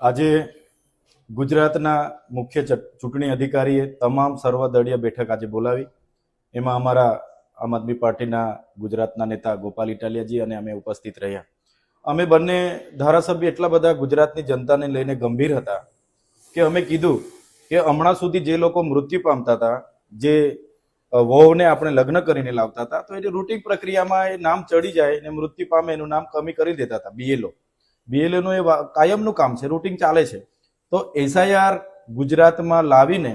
આજે ગુજરાતના મુખ્ય ચૂંટણી અધિકારીએ તમામ સર્વદળીય બેઠક આજે બોલાવી. એમાં અમારા આમ આદમી પાર્ટીના ગુજરાતના નેતા ગોપાલ ઇટાલિયાજી અને અમે ઉપસ્થિત રહ્યા. અમે બંને ધારાસભ્ય એટલા બધા ગુજરાતની જનતાને લઈને ગંભીર હતા કે અમે કીધું કે હમણાં સુધી જે લોકો મૃત્યુ પામતા હતા, જે વહુને આપણે લગ્ન કરીને લાવતા હતા, તો એ રૂટિન પ્રક્રિયામાં એ નામ ચડી જાય અને મૃત્યુ પામે એનું નામ કમી કરી દેતા હતા બીએલઓ બીએલઓ નું એ કાયમનું કામ છે રૂટિંગ ચાલે છે. તો એસઆઈઆર ગુજરાતમાં લાવીને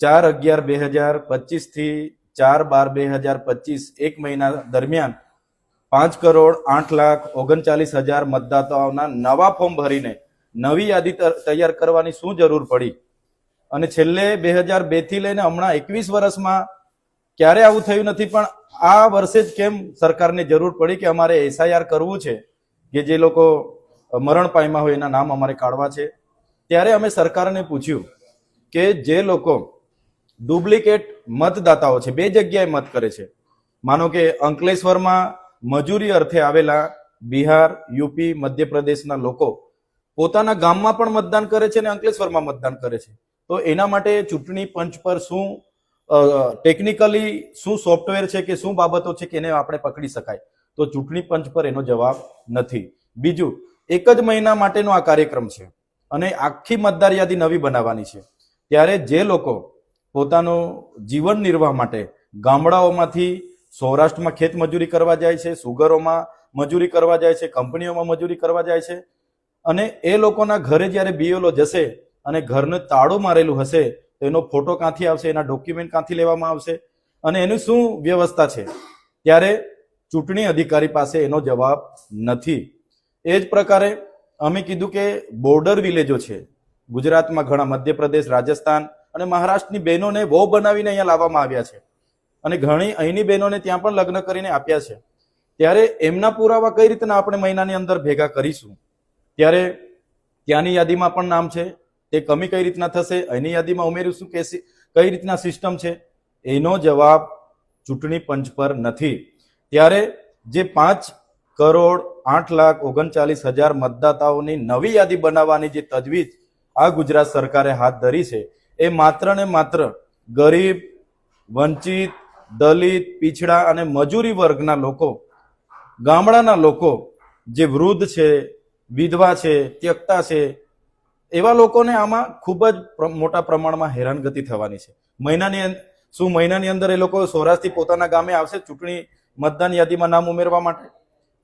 ચાર અગિયાર બે હજાર પચીસથી ચાર બાર બે હજાર પચીસ એક મહિના દરમિયાન પાંચ કરોડ આઠ લાખ ઓગણચાલીસ હજાર મતદાતાઓના નવા ફોર્મ ભરીને નવી યાદી તૈયાર કરવાની શું જરૂર પડી? અને છેલ્લે બે હજાર બેથી લઈને હમણાં એકવીસ વર્ષમાં ક્યારે આવું થયું નથી, પણ આ વર્ષે જ કેમ સરકારને જરૂર પડી કે અમારે એસઆઈઆર કરવું છે? કે જે લોકો મરણ પામ્યા હોય એના નામ અમારે કાઢવા છે. ત્યારે અમે સરકારને પૂછ્યું કે જે લોકો ડુપ્લિકેટ મતદાતાઓ છે, બે જગ્યાએ મત કરે છે. માનો કે અંકલેશ્વરમાં મજૂરી અર્થે આવેલા બિહાર, યુપી, મધ્યપ્રદેશના લોકો પોતાના ગામમાં પણ મતદાન કરે છે અને અંકલેશ્વરમાં મતદાન કરે છે. તો એના માટે ચૂંટણી પંચ પર શું ટેકનિકલી શું સોફ્ટવેર છે કે શું બાબતો છે કે એને આપણે પકડી શકાય? તો ચૂંટણી પંચ પર એનો જવાબ નથી. બીજું, એક જ મહિના માટેનો આ કાર્યક્રમ છે અને આખી મતદાર યાદી નવી બનાવવાની છે. ત્યારે જે લોકો પોતાનું જીવન નિર્વાહ માટે ગામડાઓમાંથી સૌરાષ્ટ્રમાં ખેત મજૂરી કરવા જાય છે, સુગરોમાં મજૂરી કરવા જાય છે, કંપનીઓમાં મજૂરી કરવા જાય છે અને એ લોકોના ઘરે જ્યારે બીએલઓ જશે અને ઘરને તાળું મારેલું હશે, તો એનો ફોટો ક્યાંથી આવશે, એના ડોક્યુમેન્ટ ક્યાંથી લેવામાં આવશે અને એની શું વ્યવસ્થા છે? ત્યારે ચૂંટણી અધિકારી પાસે એનો જવાબ નથી. એ જ પ્રકારે અમે કીધું કે બોર્ડર વિલેજો છે. ગુજરાતમાં ઘણા મધ્યપ્રદેશ, રાજસ્થાન અને મહારાષ્ટ્રની બહેનોને વહુ બનાવીને અહીંયા લાવવામાં આવ્યા છે. અને ઘણી અહીંની બહેનોને ત્યાં પણ લગ્ન કરીને આપ્યા છે. ત્યારે એમના પુરાવા કઈ રીતના આપણે મહિનાની અંદર ભેગા કરીશું? ત્યારે ત્યાંની યાદીમાં પણ નામ છે. તે કમી કઈ રીતના થશે? અહીંની યાદીમાં ઉમેરીશું કે કઈ રીતના સિસ્ટમ છે? એનો જવાબ ચૂંટણી પંચ પર નથી. ત્યારે જે પાંચ કરોડ આઠ લાખ ઓગણચાલીસ હજાર મતદાતાઓની નવી યાદી બનાવવાની જે તજવીજ આ ગુજરાત સરકારે હાથ ધરી છે, એ માત્ર ને માત્ર ગરીબ, વંચિત, દલિત, પીછડા અને મજૂરી વર્ગના લોકો, ગામડાના લોકો જે વૃદ્ધ છે, વિધવા છે, ત્યક્તા છે, એવા લોકોને આમાં ખૂબ જ મોટા પ્રમાણમાં હેરાનગતિ થવાની છે. મહિનાની શું મહિનાની અંદર એ લોકો સૌરાષ્ટ્રથી પોતાના ગામે આવશે? ચૂંટણી મતદાન યાદીમાં નામ ઉમેરવા માટે.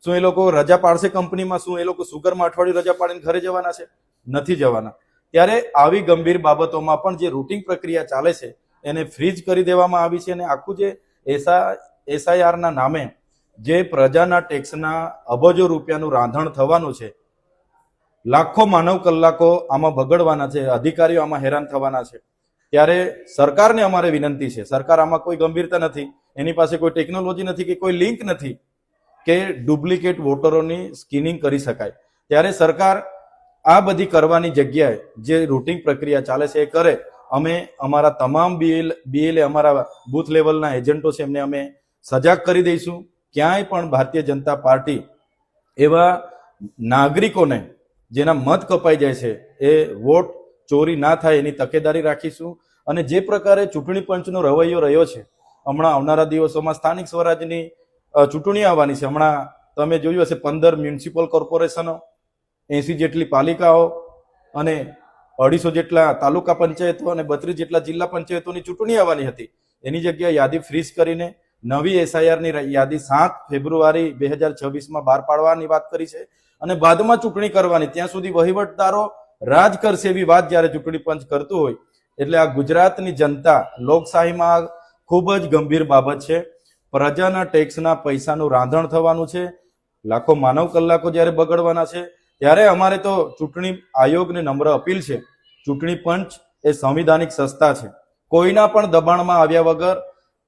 શું એ લોકો રજા પાડશે કંપનીમાં? શું એ લોકો સુગરમાં અઠવાડિયું રજા પાડીને ઘરે જવાના છે? નથી જવાના. ત્યારે આવી ગંભીર બાબતોમાં પણ જે રૂટિંગ પ્રક્રિયા ચાલે છે, એને ફ્રીજ કરી દેવામાં આવી છે અને આખું જે એસા એસઆઈઆરના નામે જે પ્રજાના ટેક્સના અબજો રૂપિયાનું રાંધણ થવાનું છે, લાખો માનવ કલાકો આમાં બગડવાના છે, અધિકારીઓ આમાં હેરાન થવાના છે. ત્યારે સરકારને અમારે વિનંતી છે, સરકાર આમાં કોઈ ગંભીરતા નથી. એની પાસે કોઈ ટેકનોલોજી નથી કે કોઈ લિંક નથી કે ડુપ્લિકેટ વોટરોની સ્કિનિંગ કરી શકાય. ત્યારે સરકાર આ બધી કરવાની જગ્યાએ જે રૂટિંગ પ્રક્રિયા ચાલે છે એ કરે. અમે અમારા તમામ બીએલ બીએલએ અમારા બૂથ લેવલના એજન્ટો છે, એમને અમે સજાગ કરી દઈશું. ક્યાંય પણ ભારતીય જનતા પાર્ટી એવા નાગરિકોને જેના મત કપાઈ જાય છે એ વોટ ચોરી ના થાય એની તકેદારી રાખીશું. અને જે પ્રકારે ચૂંટણી પંચનો રવૈયો રહ્યો છે હમણાં આવનારા દિવસોમાં સ્થાનિક સ્વરાજની ચૂંટણી આવવાની છે. હમણાં તમે જોયું હશે પંદર મ્યુનિસિપલ કોર્પોરેશનો એસી જેટલી પાલિકાઓ અને અઢીસો જેટલા તાલુકા પંચાયતો અને બત્રીસ જેટલા જિલ્લા પંચાયતોની ચૂંટણી આવવાની હતી. એની જગ્યાએ યાદી ફ્રીઝ કરીને નવી એસઆઈઆરની યાદી સાત ફેબ્રુઆરી બે હજાર છવ્વીસમાં બહાર પાડવાની વાત કરી છે અને બાદમાં ચૂંટણી કરવાની. ત્યાં સુધી વહીવટદારો રાજ કરશે એવી વાત જ્યારે ચૂંટણી પંચ કરતું હોય. એટલે આ ગુજરાતની જનતા લોકશાહીમાં ખૂબ જ ગંભીર બાબત છે. પ્રજાના ટેક્સના પૈસાનું રાંધણ થવાનું છે. લાખો માનવ કલાકો જ્યારે બગડવાના છે, ત્યારે અમારે તો ચૂંટણી આયોગને નમ્ર અપીલ છે. ચૂંટણી પંચ એ સંવિધાનિક સંસ્થા છે. કોઈના પણ દબાણમાં આવ્યા વગર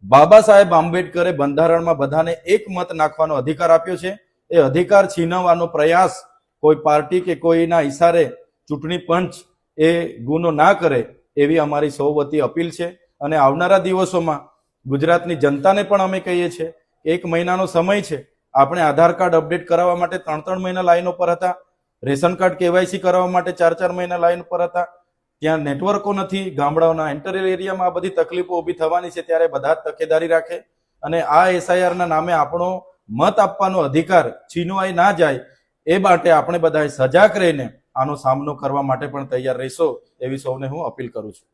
બાબા સાહેબ આંબેડકરે બંધારણમાં બધાને એક મત નાખવાનો અધિકાર આપ્યો છે. એ અધિકાર છીનવવાનો પ્રયાસ કોઈ પાર્ટી કે કોઈના ઈશારે ચૂંટણી પંચ એ ગુનો ના કરે એવી અમારી સૌ વતી અપીલ છે. અને આવનારા દિવસોમાં ગુજરાતની જનતાને પણ અમે કહીએ છીએ એક મહિનાનો સમય છે. આપણે આધાર કાર્ડ અપડેટ કરાવવા માટે ત્રણ ત્રણ મહિના લાઈનો પર હતા. રેશન કાર્ડ કેવાયસી કરાવવા માટે ચાર ચાર મહિના લાઈન પર હતા. ત્યાં નેટવર્કો નથી. ગામડાઓના ઇન્ટરિયર એરિયામાં આ બધી તકલીફો ઊભી થવાની છે ત્યારે બધા જ તકેદારી રાખે. અને આ એસઆઈઆર ના નામે આપણો મત આપવાનો અધિકાર છીનવાઈ ના જાય એ માટે આપણે બધાએ સજાગ રહીને આનો સામનો કરવા માટે પણ તૈયાર રહીશો એવી સૌને હું અપીલ કરું છું.